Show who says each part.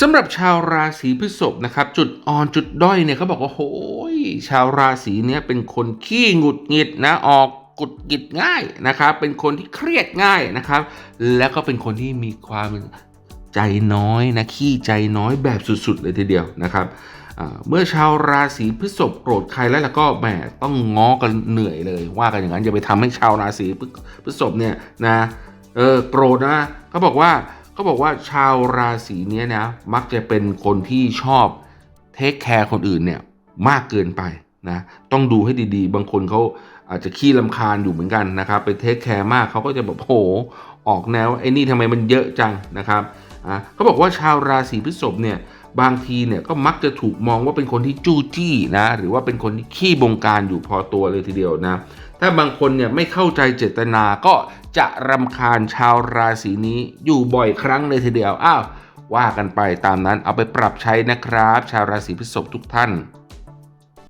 Speaker 1: สำหรับชาวราศีพฤษภนะครับ จุดอ่อนจุดด้อยเนี่ยเขาบอกว่าโหยชาวราศีเนี้ยเป็นคนขี้หงุดหงิดนะออกกุดหงิดง่ายนะครับ เป็นคนที่เครียดง่ายนะครับ แล้วก็เป็นคนที่มีความใจน้อยนะขี้ใจน้อยแบบสุดๆเลยทีเดียวนะครับเมื่อชาวราศีพฤษภโกรธใครแล้วแล้วก็แหมต้องง้อกันเหนื่อยเลย ว่ากันอย่างนั้นอย่าไปทำให้ชาวราศีพฤพฤษภเนี่ยนะเออโกรธนะเขาบอกว่า เขาบอกว่าชาวราศีเนี้ยนะมักจะเป็นคนที่ชอบเทคแคร์คนอื่นเนี่ยมากเกินไปนะต้องดูให้ดีๆ บางคนเขาอาจจะขี้ลำคาญอยู่เหมือนกันนะครับไปเทคแคร์มากเขาก็จะแบบโหออกแนวไอ้นี่ทำไมมันเยอะจังนะครับอะเขาบอกว่าชาวราศีพฤษภเนี่ยบางทีเนี่ยก็มักจะถูกมองว่าเป็นคนที่จู้จี้นะหรือว่าเป็นคนที่ขี้บงการอยู่พอตัวเลยทีเดียวนะ ถ้าบางคนเนี่ยไม่เข้าใจเจตนาก็จะรำคาญชาวราศีนี้อยู่บ่อยครั้งเลยทีเดียว อ้าว ว่ากันไปตามนั้นเอาไปปรับใช้นะครับ ชาวราศีพฤษภทุกท่าน